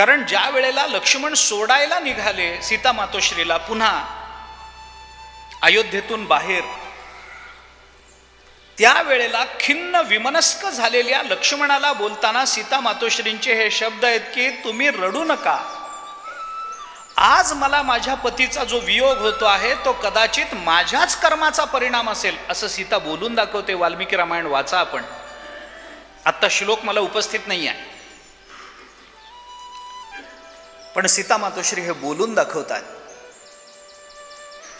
कारण ज्या वेळेला लक्ष्मण सोडायला निघाले सीता मातोश्रीला पुन्हा अयोध्येतून बाहेर त्यावेळेला खिन्न विमनस्क झालेल्या लक्ष्मणाला बोलताना सीता मातोश्रींचे हे शब्द आहेत की तुम्ही रडू नका. आज मला माझ्या पतीचा जो वियोग होतो आहे तो कदाचित माझ्याच कर्माचा परिणाम असेल असं सीता बोलून दाखवते वाल्मिकी रामायण वाचा आपण. आत्ता श्लोक मला उपस्थित नाही आहे पण सीता मातोश्री हे बोलून दाखवतात.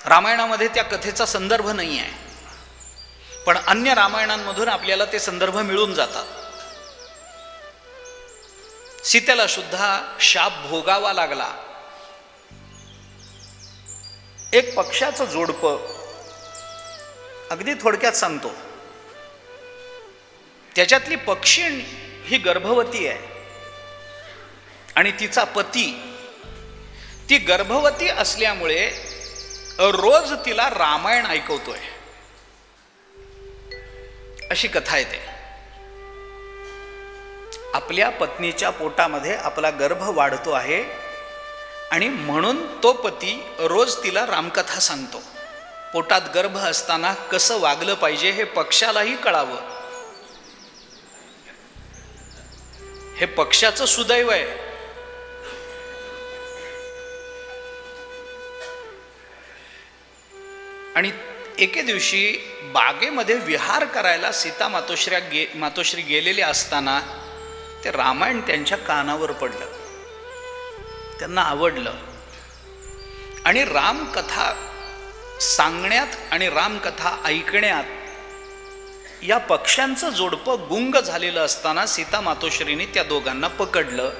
रामायणामध्ये त्या कथेचा संदर्भ नाही आहे. पण अन्य रामायणांमधून आपल्याला ते संदर्भ मिळून जातात. सीतेला सुद्धा शाप भोगावा लागला. एक पक्षाचं जोडपं अगदी थोडक्यात सांगतो. त्याच्यातली पक्षीण ही गर्भवती आहे. आणि तिचा पती ती गर्भवती असल्यामुळे रोज तिला रामायण ऐकवतोय. अशी कथा येते आपल्या पत्नीच्या पोटामध्ये आपला गर्भ वाढतो आहे आणि म्हणून तो पती रोज तिला रामकथा सांगतो. पोटात गर्भ असताना कसं वागलं पाहिजे हे पक्षालाही कळावं. हे पक्षाचं सुदैव आहे. आणि एके दिवशी बागेमध्ये विहार करायला सीता मातोश्र्या गे मातोश्री गेलेले असताना ते रामायण त्यांच्या कानावर पडलं. त्यांना आवडलं. आणि रामकथा सांगण्यात आणि रामकथा ऐकण्यात या पक्ष्यांचं जोडपं गुंग झालेलं असताना सीता मातोश्रीने त्या दोघांना पकडलं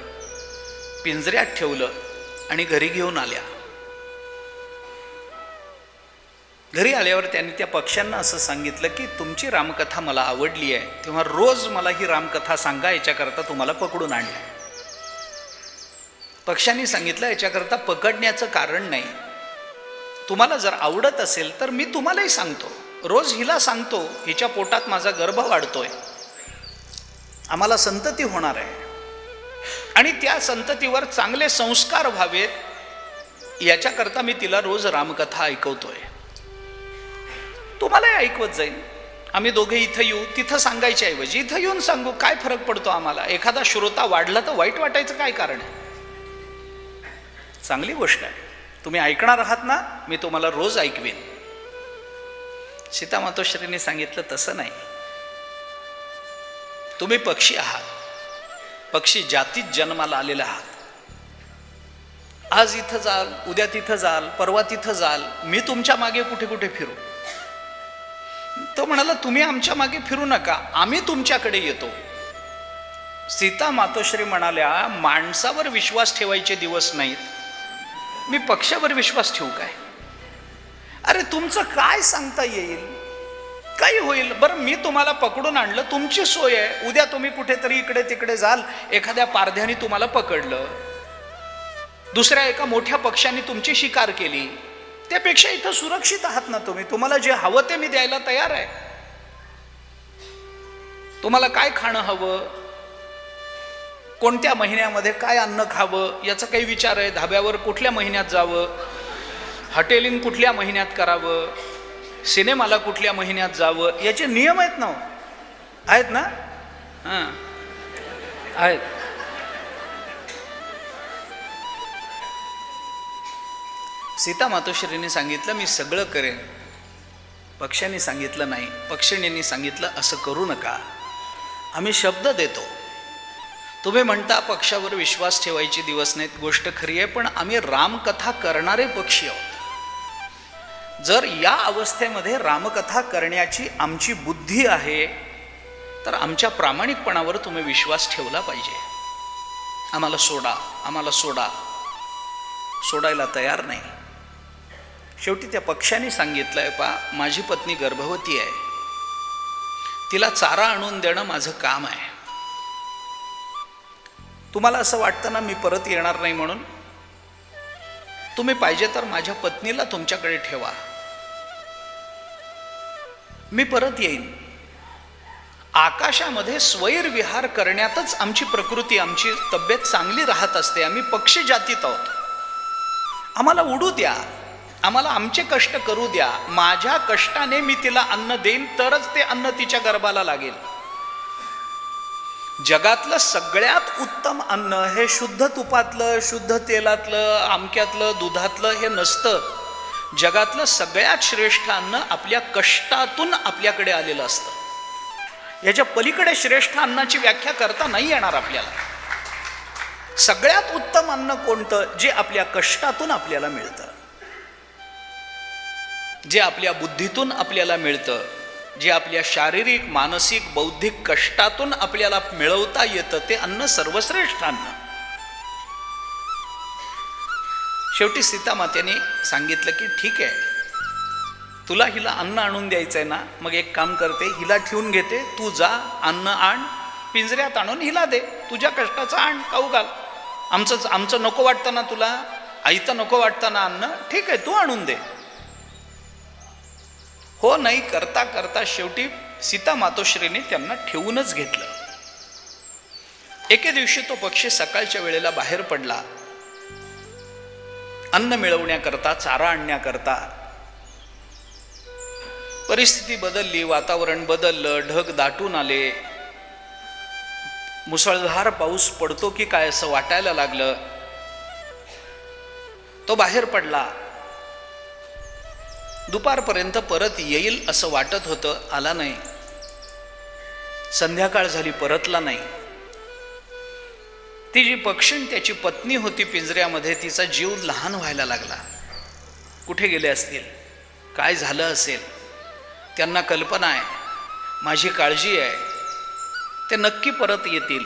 पिंजऱ्यात ठेवलं आणि घरी घेऊन आल्या. घरी आल्यावर त्यांनी त्या पक्ष्यांना असं सांगितलं की तुमची रामकथा मला आवडली आहे. तेव्हा रोज मला ही रामकथा सांगा याच्याकरता तुम्हाला पकडून आणलं. पक्ष्यांनी सांगितलं याच्याकरता पकडण्याचं कारण नाही. तुम्हाला जर आवडत असेल तर मी तुम्हालाही सांगतो. रोज हिला सांगतो हिच्या पोटात माझा गर्भ वाढतोय. आम्हाला संतती होणार आहे. आणि त्या संततीवर चांगले संस्कार व्हावेत याच्याकरता मी तिला रोज रामकथा ऐकवतोय. तुम्हालाही ऐकवत जाईल. आम्ही दोघे इथं येऊ तिथं सांगायच्या ऐवजी इथं येऊन सांगू काय फरक पडतो आम्हाला. एखादा श्रोता वाढला तर वाईट वाटायचं काय कारण आहे? चांगली गोष्ट आहे. तुम्ही ऐकणार आहात ना मी तुम्हाला रोज ऐकवेन. सीता मातोश्रीने सांगितलं तसं नाही. तुम्ही पक्षी आहात. पक्षी जातीत जन्माला आलेला आहात. आज इथं जाल उद्या तिथं जाल परवा तिथं जाल मी तुमच्या मागे कुठे कुठे फिरू? म्हणाला तुम्ही आमच्या मागे फिरू नका आम्ही तुमच्याकडे येतो. सीता मातोश्री म्हणाल्या माणसावर विश्वास ठेवायचे दिवस नाहीत. मी पक्षावर विश्वास ठेवू काय? अरे तुमचं काय सांगता येईल? काही होईल. बरं मी तुम्हाला पकडून आणलं. तुमची सोय आहे. उद्या तुम्ही कुठेतरी इकडे तिकडे जाल. एखाद्या पारध्याने तुम्हाला पकडलं. दुसऱ्या एका मोठ्या पक्षाने तुमची शिकार केली. त्यापेक्षा इथं सुरक्षित आहात ना तुम्ही. तुम्हाला जे हवं ते मी द्यायला तयार आहे. तुम्हाला काय खाणं हवं? कोणत्या महिन्यामध्ये काय अन्न खावं? याचा काही विचार आहे. धाब्यावर कुठल्या महिन्यात जावं? हॉटेलिंग कुठल्या महिन्यात करावं? सिनेमाला कुठल्या महिन्यात जावं? याचे नियम आहेत ना हो. आहेत ना? हां. आहेत. सीता मातोश्रीने सांगितलं मी सगळं करेन. पक्ष्यांनी सांगितलं नाही. पक्षिणींनी सांगितलं असं करू नका. आम्ही शब्द देतो. तुम्ही म्हणता पक्षावर विश्वास ठेवायचे दिवस नाहीत गोष्ट खरी आहे पण आम्ही रामकथा करणारे पक्षी आहोत. जर या अवस्थेमध्ये रामकथा करण्याची आमची बुद्धी आहे तर आमच्या प्रामाणिकपणावर तुम्ही विश्वास ठेवला पाहिजे. आम्हाला सोडा आम्हाला सोडा. सोडायला तयार नाही. शेवटी त्या पक्ष्याने सांगितलंय पा माझी पत्नी गर्भवती आहे. तिला चारा आणून देणं माझं काम आहे. तुम्हाला असं वाटतं ना मी परत येणार नाही म्हणून? तुम्ही पाहिजे तर माझ्या पत्नीला तुमच्याकडे ठेवा. मी परत येईन. आकाशामध्ये स्वैरविहार करण्यातच आमची प्रकृती आमची तब्येत चांगली राहत असते. आम्ही पक्षी जातीत आहोत. आम्हाला उडू द्या. आम्हाला आमचे कष्ट करू द्या. माझ्या कष्टाने मी तिला अन्न देईन तरच ते अन्न तिच्या गर्भाला लागेल. जगातलं सगळ्यात उत्तम अन्न हे शुद्ध तुपातलं शुद्ध तेलातलं आमक्यातलं दुधातलं हे नसतं. जगातलं सगळ्यात श्रेष्ठ अन्न आपल्या कष्टातून आपल्याकडे आलेलं असतं. याच्या पलीकडे श्रेष्ठ अन्नाची व्याख्या करता नाही येणार आपल्याला. सगळ्यात उत्तम अन्न कोणतं? जे आपल्या कष्टातून आपल्याला मिळतं. जे आपल्या बुद्धीतून आपल्याला मिळतं जे आपल्या शारीरिक मानसिक बौद्धिक कष्टातून आपल्याला मिळवता येतं ते अन्न सर्वश्रेष्ठ अन्न शेवटी सीतामातेने सांगितलं की ठीक आहे. तुला हिला अन्न आणून द्यायचं आहे ना मग एक काम करते हिला ठेवून घेते तू जा अन्न आण पिंजऱ्यात आणून हिला दे तुझ्या कष्टाचं आण खाऊ घाल. आमचं आमचं नको वाटतं ना तुला आईचं नको वाटतं ना अन्न ठीक आहे तू आणून दे. हो नाही करता करता शेवटी सीता मातोश्रीने त्यांना ठेवूनच घेतलं. एके दिवशी तो पक्षी सकाळच्या वेळेला बाहेर पडला. अन्न मिळवण्याकरता चारा आणण्याकरता. परिस्थिती बदलली वातावरण बदललं ढग दाटून आले. मुसळधार पाऊस पडतो की काय असं वाटायला लागलं. तो बाहेर पडला. दुपारपर्यंत परत येईल असं वाटत होतं आला नाही. संध्याकाळ झाली परतला नाही. ती जी पक्षी त्याची पत्नी होती पिंजऱ्यामध्ये तिचा जीव लहान व्हायला लागला. कुठे गेले असतील? काय झालं असेल? त्यांना कल्पना आहे. माझी काळजी आहे. ते नक्की परत येतील.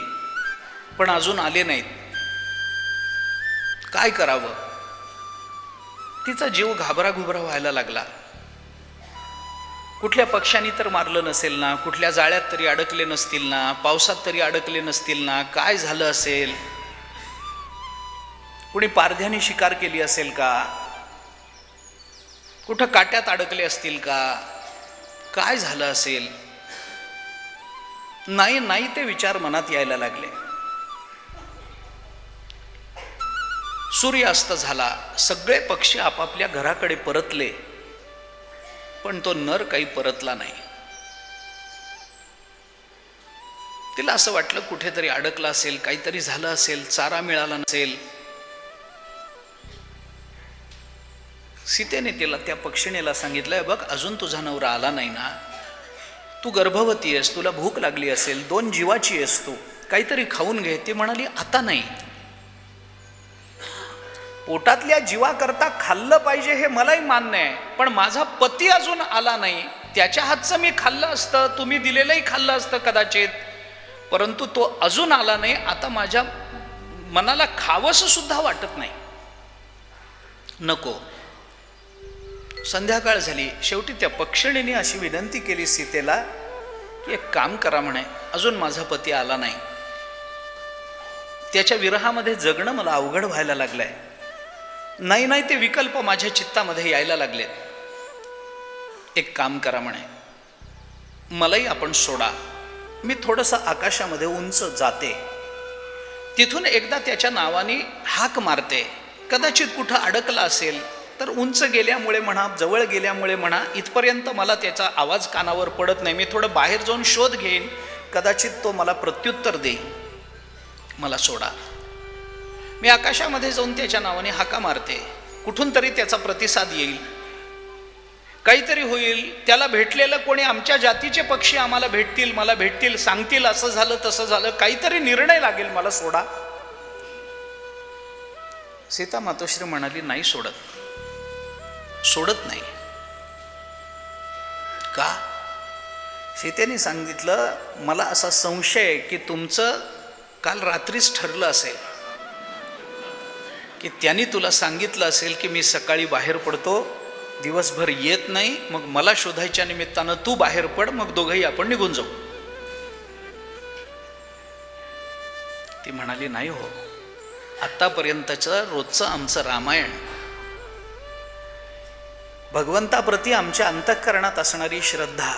पण अजून आले नाहीत. काय करावं? तिचा जीव घाबराघुबरा व्हायला लागला. कुठल्या पक्षांनी तर मारलं नसेल ना कुठल्या जाळ्यात तरी अडकले नसतील ना पावसात तरी अडकले नसतील ना काय झालं असेल? कुणी पारध्याने शिकार केली असेल का? कुठं काट्यात अडकले असतील का? काय झालं असेल? नाही नाही ते विचार मनात यायला लागले. सूर्यास्त झाला. सगळे पक्षी आपापल्या घराकडे परतले. पण तो नर काही परतला नाही. तिला असं वाटलं कुठेतरी अडकला असेल काहीतरी झालं असेल चारा मिळाला नसेल. सीतेने तिला त्या पक्षिणीला सांगितलं बघ अजून तुझा नवरा आला नाही ना. तू गर्भवती आहेस तुला भूक लागली असेल दोन जीवाची आहेस तू. काहीतरी खाऊन घे. ती म्हणाली आता नाही. पोटातल्या जीवाकरता खाल्लं पाहिजे हे मलाही मान्य आहे. पण माझा पती अजून आला नाही. त्याच्या हातचं मी खाल्लं असतं. तुम्ही दिलेलंही खाल्लं असतं कदाचित. परंतु तो अजून आला नाही. आता माझ्या मनाला खावंसं सुद्धा वाटत नाही. नको. संध्याकाळ झाली. शेवटी त्या पक्षिणीने अशी विनंती केली सीतेला की एक काम करा म्हणे. अजून माझा पती आला नाही. त्याच्या विरहामध्ये जगणं मला अवघड व्हायला लागलंय. नाही नाही ते विकल्प माझ्या चित्तामध्ये यायला लागलेत एक काम करा म्हणे. मलाही आपण सोडा. मी थोडंसं आकाशामध्ये उंच जाते. तिथून एकदा त्याच्या नावाने हाक मारते. कदाचित कुठं अडकला असेल तर उंच गेल्यामुळे म्हणा जवळ गेल्यामुळे म्हणा इथपर्यंत मला त्याचा आवाज कानावर पडत नाही. मी थोडं बाहेर जाऊन शोध घेईन. कदाचित तो मला प्रत्युत्तर देईल. मला सोडा. मी आकाशामध्ये जाऊन त्याच्या नावाने हाका मारते. कुठून तरी त्याचा प्रतिसाद येईल. काहीतरी होईल. त्याला भेटलेलं कोणी आमच्या जातीचे पक्षी आम्हाला भेटतील मला भेटतील सांगतील असं झालं तसं झालं काहीतरी निर्णय लागेल मला सोडा. सीता मातोश्री म्हणाली नाही सोडत. सोडत नाही. का? सीतेने सांगितलं मला असा संशय आहे की तुमचं काल रात्रीच ठरलं असेल. की त्यांनी तुला सांगितलं असेल की मी सकाळी बाहेर पडतो दिवसभर येत नाही मग मला शोधायच्या निमित्तानं तू बाहेर पड मग दोघंही आपण निघून जाऊ. ती म्हणाली नाही हो. आत्तापर्यंतचं रोजचं आमचं रामायण भगवंताप्रती आमच्या अंतःकरणात असणारी श्रद्धा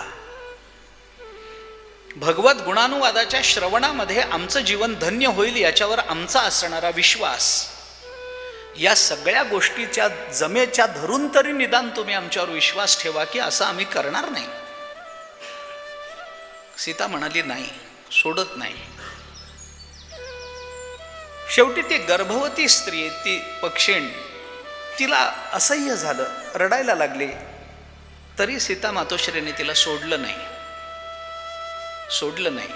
भगवत गुणानुवादाच्या श्रवणामध्ये आमचं जीवन धन्य होईल याच्यावर आमचा असणारा विश्वास या सगळ्या गोष्टीच्या जमेच्या धरून तरी निदान तुम्ही आमच्यावर विश्वास ठेवा की असं आम्ही करणार नाही. सीता म्हणाली नाही सोडत नाही. शेवटी ती गर्भवती स्त्री ती पक्षीण तिला असह्य झालं रडायला लागली. तरी सीता मातोश्रीने तिला सोडलं नाही. सोडलं नाही.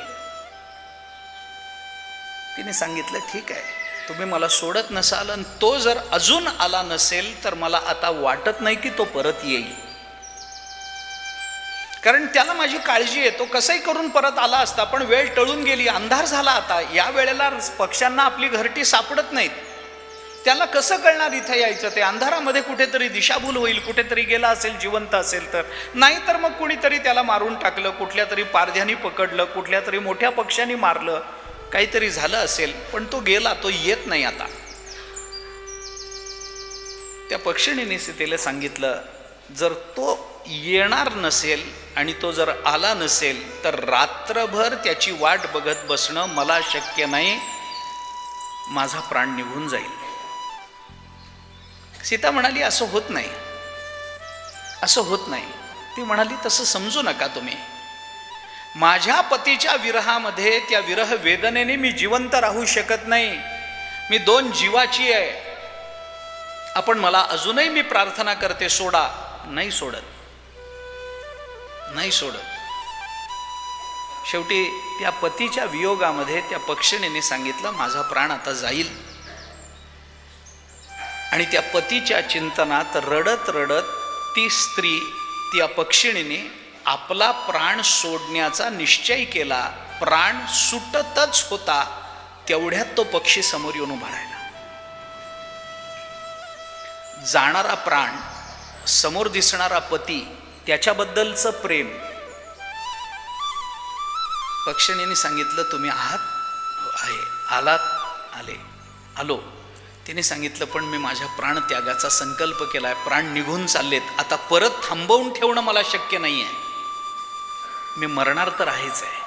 तिने सांगितलं ठीक आहे तुम्ही मला सोडत नसाल आणि तो जर अजून आला नसेल तर मला आता वाटत नाही की तो परत येईल. कारण त्याला माझी काळजी आहे तो कसंही करून परत आला असता पण वेळ टळून गेली अंधार झाला आता. या वेळेला पक्ष्यांना आपली घरटी सापडत नाहीत. त्याला कसं कळणार इथं यायचं? ते अंधारामध्ये कुठेतरी दिशाभूल होईल कुठेतरी गेला असेल जिवंत असेल तर. नाहीतर मग कुणीतरी त्याला मारून टाकलं कुठल्या तरी पारध्यानी पकडलं कुठल्या तरी मोठ्या पक्ष्यांनी मारलं. काहीतरी झालं असेल पण तो गेला तो येत नाही आता. त्या पक्षिणीने सीतेला सांगितलं जर तो येणार नसेल आणि तो जर आला नसेल तर रात्रभर त्याची वाट बघत बसणं मला शक्य नाही. माझा प्राण निघून जाईल. सीता म्हणाली असं होत नाही. असं होत नाही. ती म्हणाली तसं समजू नका तुम्ही. माझ्या पतीच्या विरहामध्ये त्या विरह वेदनेने मी जिवंत राहू शकत नाही. मी दोन जीवाची आहे. आपण मला अजूनही मी प्रार्थना करते सोडा. नाही सोडत. नाही सोडत. शेवटी त्या पतीच्या वियोगामध्ये त्या पक्षिणीने सांगितलं माझा प्राण आता जाईल. आणि त्या पतीच्या चिंतनात रडत रडत ती स्त्री त्या पक्षिणीने आपला प्राण सोडण्याचा निश्चय केला प्राण सुटतच होता तेवढ्यात तो पक्षी समोर येऊन उभा राहिला. जाणारा प्राण समोर दिसणारा पती त्याच्याबद्दलचं प्रेम. पक्षिणीने सांगितलं तुम्ही आहात? हो, आहे. आलात? आले. आलो. तिने सांगितलं पण मी माझ्या प्राणत्यागाचा संकल्प केलाय. प्राण निघून चाललेत. आता परत थांबवून ठेवणं मला शक्य नाही आहे मी मरणार तर आहेच आहे.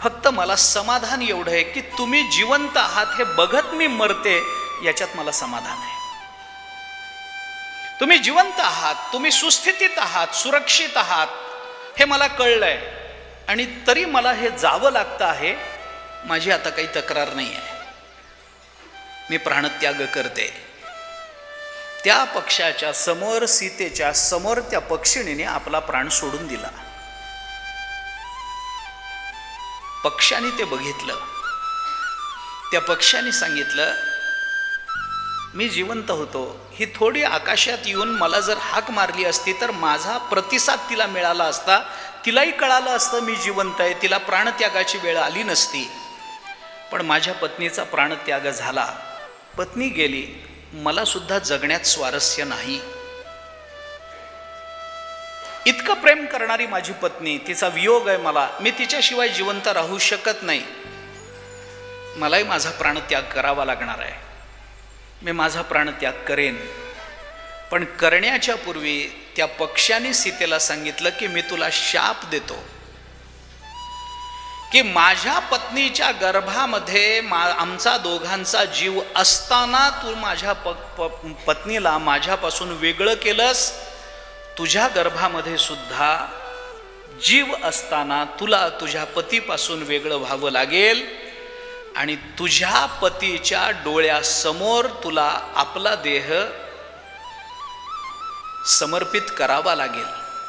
फक्त मला समाधान एवढं आहे की तुम्ही जिवंत आहात हे बघत मी मरते याच्यात मला समाधान आहे. तुम्ही जिवंत आहात तुम्ही सुस्थितीत आहात सुरक्षित आहात हे मला कळलंय. आणि तरी मला हे जावं लागतं आहे माझी आता काही तक्रार नाही आहे. मी प्राणत्याग करते. त्या पक्षाच्या समोर सीतेच्या समोर त्या पक्षिणीने आपला प्राण सोडून दिला. पक्षाने ते बघितलं. त्या पक्षाने सांगितलं मी जिवंत होतो. ही थोडी आकाशात येऊन मला जर हाक मारली असती तर माझा प्रतिसाद तिला मिळाला असता तिलाही कळालं असतं मी जिवंत आहे तिला प्राणत्यागाची वेळ आली नसती. पण माझ्या पत्नीचा प्राणत्याग झाला. पत्नी गेली. मलासुद्धा जगण्यात स्वारस्य नाही. इतकं प्रेम करणारी माझी पत्नी तिचा वियोग आहे मला. मी तिच्याशिवाय जिवंत राहू शकत नाही. मलाही माझा प्राणत्याग करावा लागणार आहे. मी माझा प्राणत्याग करेन. पण करण्याच्या पूर्वी त्या पक्षाने सीतेला सांगितलं की मी तुला शाप देतो. की माझ्या पत्नीच्या गर्भामध्ये मा आमचा दोघांचा जीव असताना तू माझ्या प प- पत्नीला माझ्यापासून वेगळं केलंस. तुझ्या गर्भामध्ये सुद्धा जीव असताना तुला तुझ्या पतीपासून वेगळं व्हावं लागेल आणि तुझ्या पतीच्या डोळ्यासमोर तुला आपला देह समर्पित करावा लागेल.